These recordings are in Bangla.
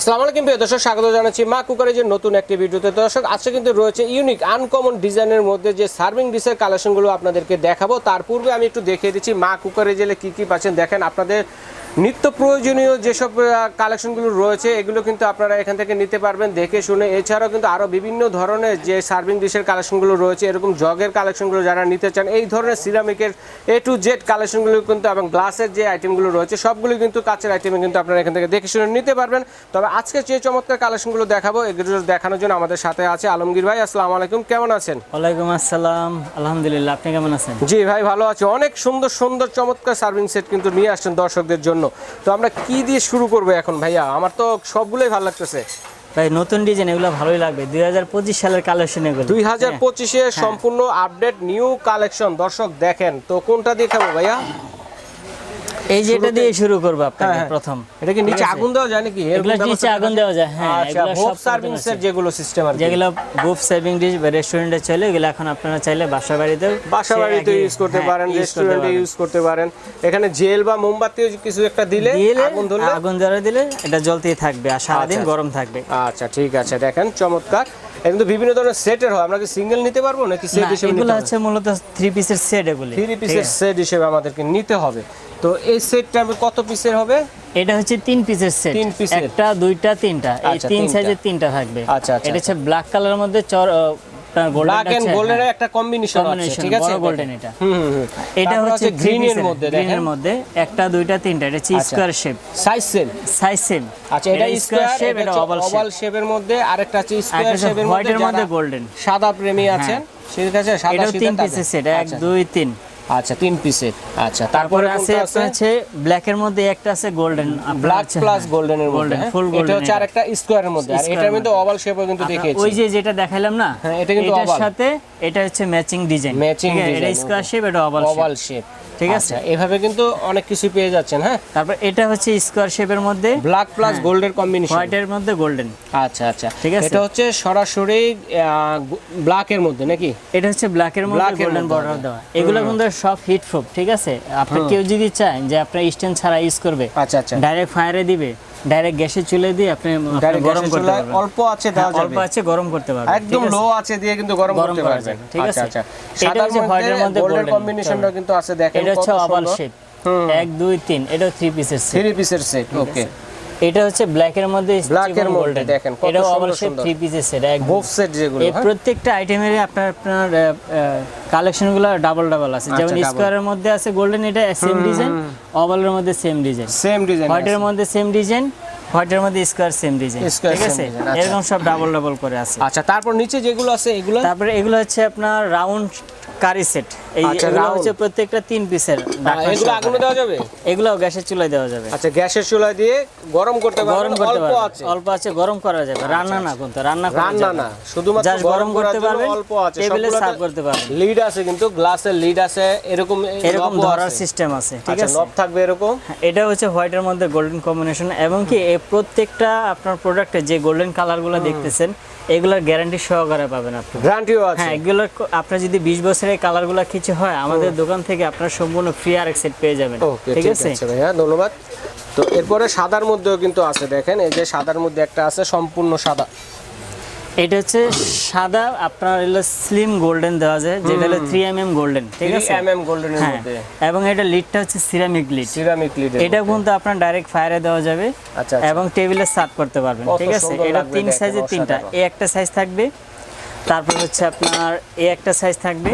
আসসালামু আলাইকুম প্রিয় দর্শক, স্বাগত জানাচ্ছি মা কুকারের যে নতুন একটি ভিডিওতে। দর্শক, আজকে কিন্তু রয়েছে ইউনিক, আনকমন ডিজাইনের মধ্যে যে সার্ভিং ডিশের কালেকশনগুলো আপনাদেরকে দেখাবো। তার পূর্বে আমি একটু দেখিয়ে দিচ্ছি মা কুকারে জেলে কী কী পাচ্ছেন। দেখেন, আপনাদের নিত্য প্রয়োজনীয় যেসব কালেকশনগুলো রয়েছে এগুলো কিন্তু আপনারা এখান থেকে নিতে পারবেন দেখে শুনে। এছাড়াও কিন্তু আরও বিভিন্ন ধরনের যে সার্ভিং ডিশের কালেকশনগুলো রয়েছে এরকম জগের কালেকশনগুলো যারা নিতে চান এই ধরনের সিরামিকের এ টু জেড কালেকশনগুলো কিন্তু এবং গ্লাসের যে আইটেমগুলো রয়েছে সবগুলো কিন্তু কাচের আইটেমে কিন্তু আপনারা এখান থেকে দেখে শুনে নিতে পারবেন। তবে আজকে যে চমৎকার কালেকশনগুলো দেখাবো এগুলো দেখানোর জন্য আমাদের সাথে আছে আলমগীর ভাই। আসসালামু আলাইকুম কেমন আছেন? ওয়ালাইকুম আসসালাম আলহামদুলিল্লাহ আপনি কেমন আছেন? জি ভাই ভালো আছে। অনেক সুন্দর সুন্দর চমৎকার সার্ভিং সেট কিন্তু নিয়ে আসছেন দর্শকদের জন্য। তো আমরা কি দিয়ে শুরু করব এখন ভাইয়া? আমার তো সবগুলোই ভালো লাগতেছে। ভাই নতুন ডিজাইন এগুলো ভালোই লাগবে। দুই হাজার পঁচিশ সালের কালেকশন এগুলো। দুই হাজার হ্যাঁ। পঁচিশে সম্পূর্ণ আপডেট নিউ কালেকশন। দর্শক দেখেন তো কোনটা দিয়ে খাব ভাইয়া? এই যে এটা দিয়ে শুরু করব আপনাকে হ্যাঁ, হ্যাঁ। প্রথম। এটা কি নিচে আগুন দেওয়া যায় নাকি? এগুলো নিচে আগুন দেওয়া যায়। হ্যাঁ আচ্ছা এগুলো সার্ভিং সার্ভিং সেট যেগুলো সিস্টেম আর যেগুলো বুফ সেভিং ডিশ রেস্টুরেন্টে চলে এগুলো এখন আপনারা চাইলে বাসা বাড়িতেও বাসা বাড়িতে ইউজ করতে হ্যাঁ, পারেন রেস্টুরেন্টে ইউজ করতে পারেন। এখানে জেল বা মোমবাতিও কিছু একটা দিলে আগুন ধরলে আগুন জ্বালা দিলে এটা জ্বলতেই থাকবে আর সারাদিন আচ্ছা, গরম থাকবে। আচ্ছা ঠিক আছে দেখেন চমৎকার। কিন্তু বিভিন্ন ধরনের সেটের হয়। আমরা কি সিঙ্গেল নিতে পারব নাকি সেট হিসেবে এগুলো হচ্ছে মূলত থ্রি পিসের সেট এগুলি। থ্রি পিসের সেট হিসেবে আমাদেরকে নিতে হবে। তো এই সেটটা কত পিসের হবে? এটা হচ্ছে তিন পিসের সেট তিন piece-এর? একটা দুইটা তিনটা। এই আচ্ছা, তিন সাইজের তিনটা থাকবে। আচ্ছা, আচ্ছা, এটা হচ্ছে ব্ল্যাক কালারের মধ্যে চর ব্ল্যাক এন্ড গোল্ডের একটা কম্বিনেশন আছে ঠিক আছে? গোল্ডেন এটা। হুম হুম হুম। এটা হচ্ছে গ্রিন এর মধ্যে দেখেন। গ্রিনের মধ্যে একটা দুইটা তিনটা এটা হচ্ছে আচ্ছা। Square shape size same size same আচ্ছা এটা স্কয়ার শেপ এটা ওভাল শেপের মধ্যে আরেকটা আছে স্কয়ার শেপের মধ্যে হোয়াইটের মধ্যে গোল্ডেন সাদা প্রেমী আছেন কাছে সাদা এটাও শীতের তিন পিসের সেট এক আচ্ছা, দুই তিন। আচ্ছা তিন পিসের আচ্ছা তারপরে আছে? আছে ব্ল্যাক এর মধ্যে একটা আছে গোল্ডেন ব্ল্যাক প্লাস গোল্ডেনের মধ্যে ফুল গোল্ডেন এটা হচ্ছে। আরেকটা স্কয়ারের মধ্যে আর এটার মধ্যে ওভাল শেপও কিন্তু দেখিয়েছি। ওই যে যেটা দেখাইলাম না হ্যাঁ, এটা কিন্তু ওভাল। সাথে এটা হচ্ছে ম্যাচিং ডিজাইন Matching এটা স্কয়ার স্কোয়ার শেপ এটা ওভাল শেপ ঠিক আছে? আচ্ছা, এভাবে কিন্তু অনেক কিছু পেয়ে যাচ্ছেন হ্যাঁ? তারপর এটা হচ্ছে স্কোয়ার শেপের মধ্যে ব্ল্যাক প্লাস গোল্ডের কম্বিনেশন হোয়াইটের মধ্যে গোল্ডেন আচ্ছা আচ্ছা। ঠিক আছে? এটা হচ্ছে সরাসরি ব্ল্যাকের মধ্যে নাকি? এটা হচ্ছে ব্ল্যাকের মধ্যে Black গোল্ডেন মধ্যে বর্ডার দেওয়া। এগুলো কিন্তু সব হিট প্রুফ ঠিক আছে? আপনি কেউ যদি চায় যে আপনার স্ট্যান্ড ছাড়া ইউজ করবে আচ্ছা আচ্ছা। ডাইরেক্ট ফায়ারে দিবে ডাইরেক্ট গ্যাসে চুলে দিয়ে আপনি গরম করতে পারবেন। অল্প আছে দেওয়া যাবে। অল্প আছে গরম করতে পারবেন। একদম লো আছে? দিয়ে কিন্তু গরম করতে করা পারবেন। ঠিক আচ্ছা আছে? আচ্ছা। এটা হচ্ছে হোয়াইটের মধ্যে গোল্ডের কম্বিনেশনটা কিন্তু আছে দেখেন এটা হচ্ছে ওভাল শেপ এক দুই তিন এটা থ্রি পিসের সেট থ্রি পিসের সেট ওকে এটা হচ্ছে ব্ল্যাক এর মধ্যে Black এর মধ্যে দেখেন, কত এটা সুন্দর। থ্রি পিসের সেট এক বোফ সেট যেগুলো এই হ্যাঁ? প্রত্যেকটা আইটেমের আপনার আপনার কালেকশনগুলো ডাবল ডাবল আছে। যেমন আচ্ছা, double। স্কোয়ারের মধ্যে আছে গোল্ডেন এটা সেম ডিজাইন ওভালের মধ্যে সেম ডিজাইন সেম ডিজাইন হোয়াইটের মধ্যে সেম ডিজাইন হোয়াইটের মধ্যে স্কোয়ার সেম ডিজাইন ঠিক আছে? আচ্ছা। এরকম সব ডাবল ডাবল করে আছে। আচ্ছা তারপর নিচে যেগুলো আছে এগুলো? তারপরে এগুলো হচ্ছে আপনার রাউন্ড কারি সেট এই আচ্ছা, এগুলো হচ্ছে প্রত্যেকটা তিন পিসের এগুলো আগুনে দেওয়া যাবে? এগুলো গ্যাসের চুলায় দেওয়া যাবে। আচ্ছা গ্যাসের চুলা দিয়ে গরম করতে গরম করতে অল্প আছে। অল্প আছে গরম করা যাবে। রান্না না কিন্তু রান্না না শুধুমাত্র গরম করতে পারবেন অল্প আছে। টেবিলে সার্ভ করতে পারবেন। লিড আছে কিন্তু গ্লাসের লিড আছে এরকম এরকম ধরার সিস্টেম আছে ঠিক আচ্ছা আছে? নব থাকবে এরকম? হ্যাঁ, এটা হচ্ছে হোয়াইটের মধ্যে গোল্ডেন কম্বিনেশন এবং কি এই প্রত্যেকটা আপনার প্রোডাক্টে যে গোল্ডেন কালারগুলো দেখতেছেন এগুলোর গ্যারান্টি সহকারে পাবেন আপনি। গ্যারান্টিও আছে। হ্যাঁ এগুলোর ক- আপনার যদি বিশ বছরের কালারগুলো কিছু হয় আমাদের দোকান থেকে আপনার সম্পূর্ণ ফ্রি আর সেট পেয়ে যাবেন। ঠিক আছে? ভাইয়া ধন্যবাদ। তো এরপরে সাদার মধ্যেও কিন্তু আছে দেখেন এই যে সাদার মধ্যে একটা আছে সম্পূর্ণ সাদা। এটা হচ্ছে সাদা আপনার হলো স্লিম গোল্ডেন দেওয়া যায় যেটা হলো থ্রি এম এম গোল্ডেন ঠিক আছে? এম এম মধ্যে। এবং এটা লিডটা হচ্ছে সিরামিক লিড সিরামিক লিড এটা কিন্তু আপনার ডাইরেক্ট ফায়ারে দেওয়া যাবে আচ্ছা, আচ্ছা। এবং টেবিলে সার্ভ করতে পারবেন ঠিক আছে? এটা তিন সাইজের তিনটা। এই একটা সাইজ থাকবে তারপর হচ্ছে আপনার এই একটা সাইজ থাকবে।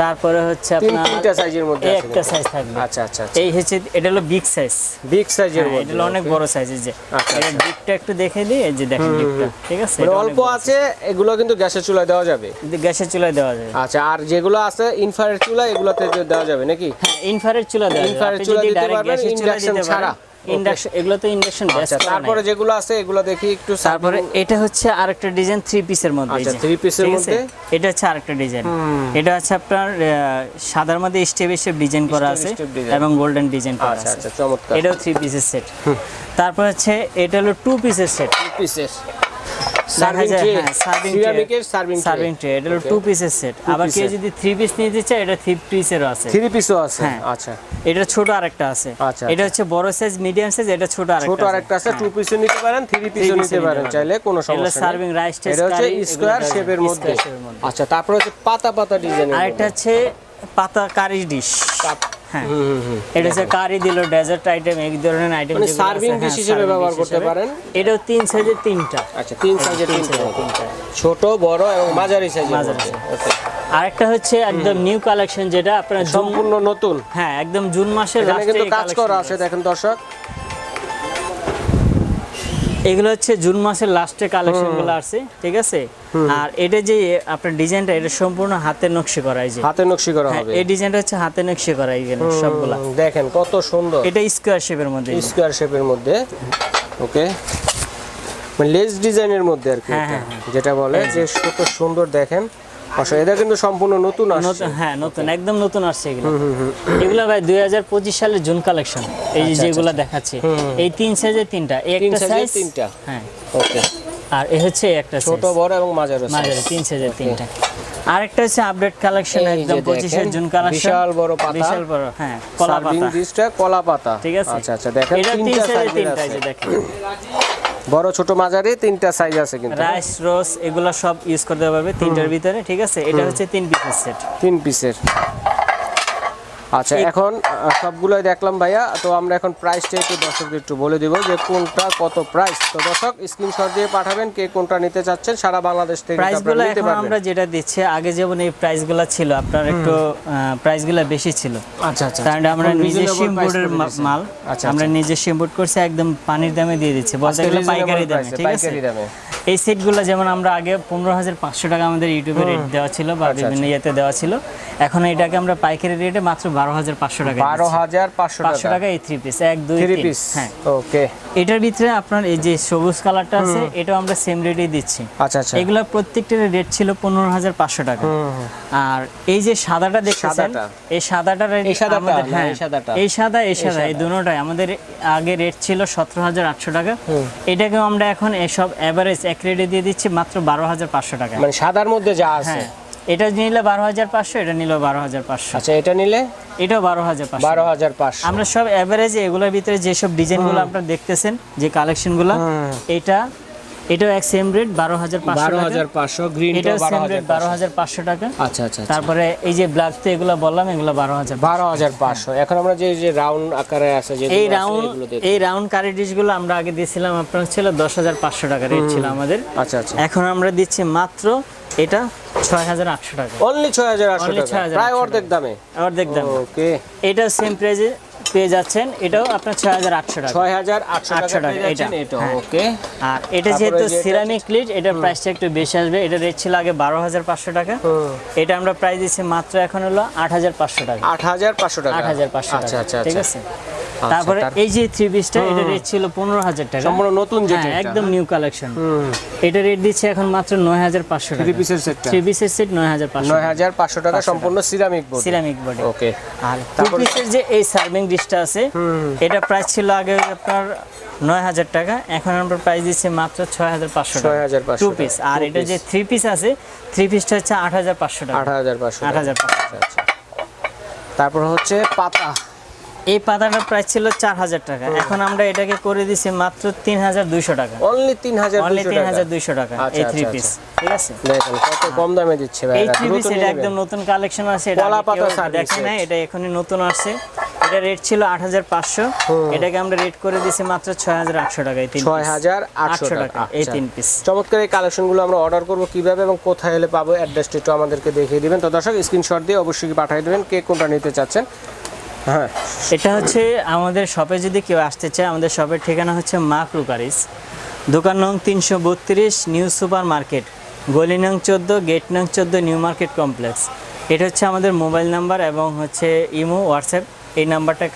তারপরে হচ্ছে আপনার তিনটা সাইজের মধ্যে একটা সাইজ থাকবে। আচ্ছা আচ্ছা আচ্ছা। এই হচ্ছে এটা হলো বিগ সাইজ বিগ সাইজের এটা মধ্যে হলো অনেক বড় সাইজ যে। আচ্ছা, এটা ডিপটা একটু দেখে দিই এই যে দেখেন ডিপটা ঠিক আছে? এটা অল্প আছে এগুলো কিন্তু গ্যাসের চুলায় দেওয়া যাবে। গ্যাসের চুলায় দেওয়া যাবে। আচ্ছা আর যেগুলো আছে ইনফ্রারেড চুলা এগুলোতে দেওয়া যাবে নাকি? হ্যাঁ ইনফ্রারেড চুলা দেওয়া যাবে। আপনি চুলা দিতে পারবেন, দিতে ছাড়া। ইন্ডাকশন এগুলো তো ইন্ডাকশন তারপরে যেগুলো আছে এগুলো দেখি একটু তারপরে এটা হচ্ছে আরেকটা ডিজাইন থ্রি পিসের মধ্যে থ্রি আচ্ছা, আছে? মধ্যে? এটা হচ্ছে আরেকটা ডিজাইন এটা হচ্ছে আপনার সাদার মধ্যে স্টেপ স্টেপ ডিজাইন করা আছে এবং গোল্ডেন ডিজাইন করা আচ্ছা আছে। আচ্ছা চমৎকার। এটাও থ্রি পিসের সেট তারপর হচ্ছে এটা হলো টু পিসের সেট পিসের সার্ভিং ট্রে হ্যাঁ, serving tray। সিরামিকের সার্ভিং সার্ভিং ট্রে এটা হলো টু পিসের সেট আবার কেউ যদি থ্রি পিস নিতে চায় এটা থ্রি পিসেরও আছে। থ্রি পিসও আছে? হ্যাঁ। আচ্ছা। এটা ছোট আরেকটা আছে। আচ্ছা, এটা হচ্ছে বড় সাইজ মিডিয়াম সাইজ এটা ছোট আরেকটা ছোট আরেকটা আছে টু পিসও নিতে পারেন থ্রি পিসও নিতে পারেন। চাইলে কোনো সমস্যা নেই। সার্ভিং রাইস এটা হচ্ছে স্কোয়ার শেপের মধ্যে। আচ্ছা তারপর হচ্ছে পাতা পাতা আরেকটা হচ্ছে পাতা কারি ডিশ হ্যাঁ। এটা হচ্ছে কারি দিল ডেজার্ট আইটেম এক ধরনের আইটেম মানে serving dish হিসেবে ব্যবহার করতে পারেন। এটাও তিন সাইজের তিনটা। আচ্ছা তিন সাইজের তিনটা। ছোট বড় এবং মাঝারি সাইজের মাঝারি আরেকটা হচ্ছে একদম নিউ কালেকশন যেটা আপনার সম্পূর্ণ নতুন? হ্যাঁ একদম জুন মাসের লাস্টে কাজ করা আছে। দেখেন দর্শক। এগুলো হচ্ছে জুন মাসের লাস্টে কালেকশনগুলো আসছে ঠিক আছে? আর এটা যে আপনার ডিজাইনটা এটা সম্পূর্ণ হাতের নকশি করা এই যে। হাতে নকশি করা হ্যাঁ, হবে। এই ডিজাইনটা হচ্ছে হাতের নকশি করা এইখানে সবগুলা। দেখেন কত সুন্দর। এটা স্কোয়ার শেপের মধ্যে। স্কোয়ার শেপের মধ্যে। ওকে মানে লেস ডিজাইনের মধ্যে আর কি হ্যাঁ। হ্যাঁ, যেটা বলে যে কত সুন্দর দেখেন। অবশ্য এটা কিন্তু সম্পূর্ণ নতুন আসছে। হ্যাঁ নতুন একদম নতুন আসছে এগুলো। এগুলো ভাই দুই হাজার পঁচিশ সালের জুন কালেকশন এই যে যেগুলো দেখাচ্ছে। এই তিন সাইজের তিনটা আচ্ছা, একটা সাইজ তিনটা। হ্যাঁ। ওকে। আর এ হচ্ছে একটা ছোট বড় এবং মাঝারি। মাঝারি তিন সাইজের তিনটা। আরেকটা হচ্ছে আপডেট কালেকশন একদম পঁচিশের দেখেন, জুন কালেকশন বিশাল বড় পাতা। বিশাল বড় হ্যাঁ কলা পাতা। কলা পাতা। ঠিক আছে? আচ্ছা আচ্ছা দেখেন তিনটা সাইজের তিনটা এই যে দেখেন। বড় ছোট মাঝারি তিনটা সাইজ আছে কিন্তু রাইস রোস এগুলো সব ইউজ করতে পারবে তিনটার ভিতরে ঠিক আছে? এটা হচ্ছে তিন পিসের সেট তিন পিসের আচ্ছা এখন সবগুলোই দেখলাম ভাইয়া তো আমরা এখন প্রাইসটা একটু দর্শকদের একটু বলে দিব যে কোনটা কত প্রাইস তো দর্শক স্ক্রিনশট দিয়ে পাঠাবেন কে কোনটা নিতে চাচ্ছেন সারা বাংলাদেশ থেকে প্রাইসগুলো এখন আমরা যেটা দিচ্ছি আগে যেমন এই প্রাইসগুলো ছিল আপনার একটু প্রাইসগুলো বেশি ছিল। আচ্ছা আচ্ছা কারণ আমরা এখন নিজে ইম্পোর্টের মাল। আচ্ছা, আমরা নিজে ইম্পোর্ট করছি একদম পানির দামে দিয়ে দিচ্ছি। বলতে গেলে পাইকারি দামে ঠিক আছে? পাইকারি দামে। এই সেটগুলো যেমন আমরা আগে পনেরো হাজার পাঁচশো টাকা আমাদের ইউটিউবে রেট দেওয়া ছিল বা আচ্ছা, বিভিন্ন ইয়েতে দেওয়া ছিল। এখন এটাকে আমরা পাইকারি রেটে মাত্র বারো হাজার পাঁচশো টাকা বারো হাজার পাঁচশো পাঁচশো টাকা এই থ্রি পিস এক দুই থ্রি পিস হ্যাঁ। ওকে এটার ভিতরে আপনার এই যে সবুজ কালারটা আছে এটাও আমরা সেম রেটেই দিচ্ছি। আচ্ছা আচ্ছা। এগুলোর প্রত্যেকটার রেট ছিল পনেরো হাজার পাঁচশো টাকা। আর এই যে সাদাটা দেখতেছেন সাদাটা? এই সাদাটার এই সাদাটা হ্যাঁ এই সাদাটা? এই সাদা এই সাদা এই দুটোটাই। আমাদের আগে রেট ছিল সতেরো হাজার আটশো টাকা। এটাকেও আমরা এখন এসব অ্যাভারেজ এক রেটে দিয়ে দিচ্ছি মাত্র বারো হাজার পাঁচশো টাকা। মানে সাদার মধ্যে যা আছে। হ্যাঁ এটা নিলে বারো হাজার পাঁচশো এটা নিলে বারো হাজার পাঁচশো। আচ্ছা এটা নিলে? এটাও বারো হাজার পাঁচশো। বারো হাজার পাঁচশো। আমরা সব অ্যাভারেজ এগুলোর ভিতরে যেসব ডিজাইনগুলো আপনারা দেখতেছেন যে কালেকশনগুলো এটা এটাও এক সেম রেট বারো হাজার বারো টাকা। হাজার পাঁচশো গ্রিন বারো সেম রেট বারো হাজার পাঁচশো টাকা। আচ্ছা আচ্ছা আচ্ছা। তারপরে এই যে ব্ল্যাক তো এগুলো বললাম এগুলো বারো হাজার বারো হাজার পাঁচশো। এখন আমরা যে যে রাউন্ড আকারে আছে যে এই রাউন্ড এই রাউন্ড কারি ডিশগুলো আমরা আগে দিয়েছিলাম আপনার ছিল দশ হাজার পাঁচশো টাকা রেট ছিল আমাদের। আচ্ছা আচ্ছা। এখন আমরা দিচ্ছি মাত্র এটা ছয় হাজার আটশো টাকা। অনলি ছয় হাজার আটশো টাকা। 6,800 প্রায় অর্ধেক দামে। অর্ধেক দাম। ওকে এটা সেম প্রাইজে পেয়ে যাচ্ছেন। এটাও আপনার ছয় হাজার আটশো টাকা। ছয় হাজার আটশো 800 টাকা এটা, হ্যাঁ। ওকে। আর এটা যেহেতু সিরামিক লিড এটার প্রাইসটা একটু বেশি আসবে। এটা রেট ছিল আগে বারো হাজার পাঁচশো টাকা। এটা আমরা প্রাইস দিচ্ছি মাত্র এখন হলো আট হাজার পাঁচশো টাকা। আট হাজার পাঁচশো টাকা। আট হাজার পাঁচশো আচ্ছা টাকা। আচ্ছা ঠিক আচ্ছা। আছে? তারপরে এই যে থ্রি পিসটা এটা রেট ছিল পনেরো হাজার টাকা। সম্পূর্ণ নতুন যেটা হ্যাঁ, একদম নিউ কালেকশন এটা রেট দিচ্ছে এখন মাত্র নয় হাজার পাঁচশো থ্রি পিসের সেটটা থ্রি পিসের সেট নয় হাজার পাঁচশো নয় হাজার পাঁচশো টাকা সম্পূর্ণ ceramic board ceramic body okay আর তারপরে- পিসের যে এই সার্ভিং ডিশটা আছে এটা প্রাইস ছিল আগে আপনার নয় হাজার টাকা এখন আমরা প্রাইস দিচ্ছি মাত্র ছয় হাজার পাঁচশো টাকা। 6,500 টু পিস আর এটা যে থ্রি পিস আছে থ্রি পিসটা হচ্ছে আট হাজার পাঁচশো টাকা। আট হাজার পাঁচশো আট হাজার পাঁচশো আচ্ছা আচ্ছা। তারপর হচ্ছে পাতা। এই পাতাটার প্রাইস ছিল চার হাজার টাকা। এখন আমরা এটাকে করে দিচ্ছি মাত্র তিন হাজার দুইশো টাকা। অনলি তিন হাজার অনলি তিন হাজার দুইশো টাকা আচ্ছা, এই থ্রি আচ্ছা, পিস ঠিক আছে? দেখেন কত কম দামে দিচ্ছে ভাই এই থ্রি পিস এটা একদম নতুন কালেকশন আছে এটা কলা পাতা এখনই নতুন আসছে। এটা রেট ছিল আট হাজার পাঁচশো। এটাকে আমরা রেট করে দিছি মাত্র ছয় হাজার আটশো টাকা এই ছয় হাজার আটশো টাকা এই আচ্ছা। তিন পিস চমৎকার এই কালেকশনগুলো আমরা অর্ডার করব কীভাবে এবং কোথায় এলে পাবো অ্যাড্রেসটা একটু আমাদেরকে দেখিয়ে দিবেন। তো দর্শক স্ক্রিনশট দিয়ে অবশ্যই পাঠিয়ে দেবেন কে কোনটা নিতে চাচ্ছেন। হ্যাঁ। এটা হচ্ছে আমাদের শপে যদি কেউ আসতে চায় আমাদের শপের ঠিকানা হচ্ছে মা ক্রুকারিস দোকান নং তিনশো বত্রিশ নিউ সুপার মার্কেট গলি নং চোদ্দ গেট নং চোদ্দ নিউ মার্কেট কমপ্লেক্স। এটা হচ্ছে আমাদের মোবাইল নাম্বার এবং হচ্ছে ইমো হোয়াটসঅ্যাপ। এই নাম্বারটা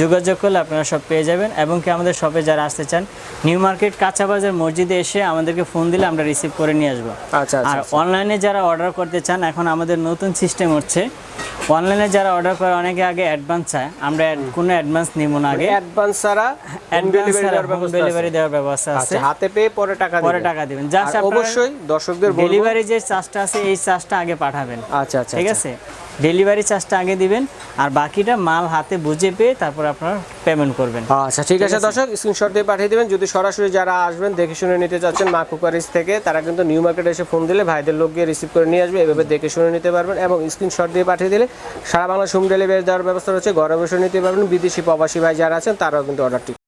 যোগাযোগ করলে আপনারা সব পেয়ে যাবেন এবং কি আমাদের শপে যারা আসতে চান নিউ মার্কেট কাঁচা বাজার মসজিদে এসে আমাদেরকে ফোন দিলে আমরা রিসিভ করে নিয়ে আসব। আচ্ছা আর আচ্ছা। অনলাইনে যারা অর্ডার করতে চান এখন আমাদের নতুন সিস্টেম হচ্ছে অনলাইনে যারা অর্ডার করে অনেকে আগে অ্যাডভান্স চায়। আমরা কোনো অ্যাডভান্স নিব না আগে। অ্যাডভান্স ছাড়া অ্যাডভান্স ডেলিভারি দেওয়ার হোম ব্যবস্থা ডেলিভারি আছে। দেওয়ার ব্যবস্থা আছে। আচ্ছা হাতে পেয়ে পরে টাকা পরে টাকা দিবেন। জাস্ট অবশ্যই দর্শকদের ডেলিভারি যে চার্জটা আছে এই চার্জটা আগে পাঠাবেন। আচ্ছা আচ্ছা ঠিক আচ্ছা। আছে? ডেলিভারি চার্জটা আগে দিবেন আর বাকিটা মাল হাতে বুঝে পেয়ে তারপর আপনারা পেমেন্ট করবেন। আচ্ছা ঠিক আছে দর্শক স্ক্রিনশট দিয়ে পাঠিয়ে দিবেন। যদি সরাসরি যারা আসবেন দেখে শুনে নিতে চাচ্ছেন মা কুকারিজ থেকে তারা কিন্তু নিউ মার্কেটে এসে ফোন দিলে ভাইদের লোক গিয়ে রিসিভ করে নিয়ে আসবে। এভাবে দেখে শুনে নিতে পারবেন এবং স্ক্রিনশট দিয়ে পাঠিয়ে দিলে সারা বাংলা হোম ডেলিভারি দেওয়ার ব্যবস্থা রয়েছে। ঘরে বসে নিতে পারবেন। বিদেশি প্রবাসী ভাই যারা আছেন তারাও কিন্তু অর্ডারটি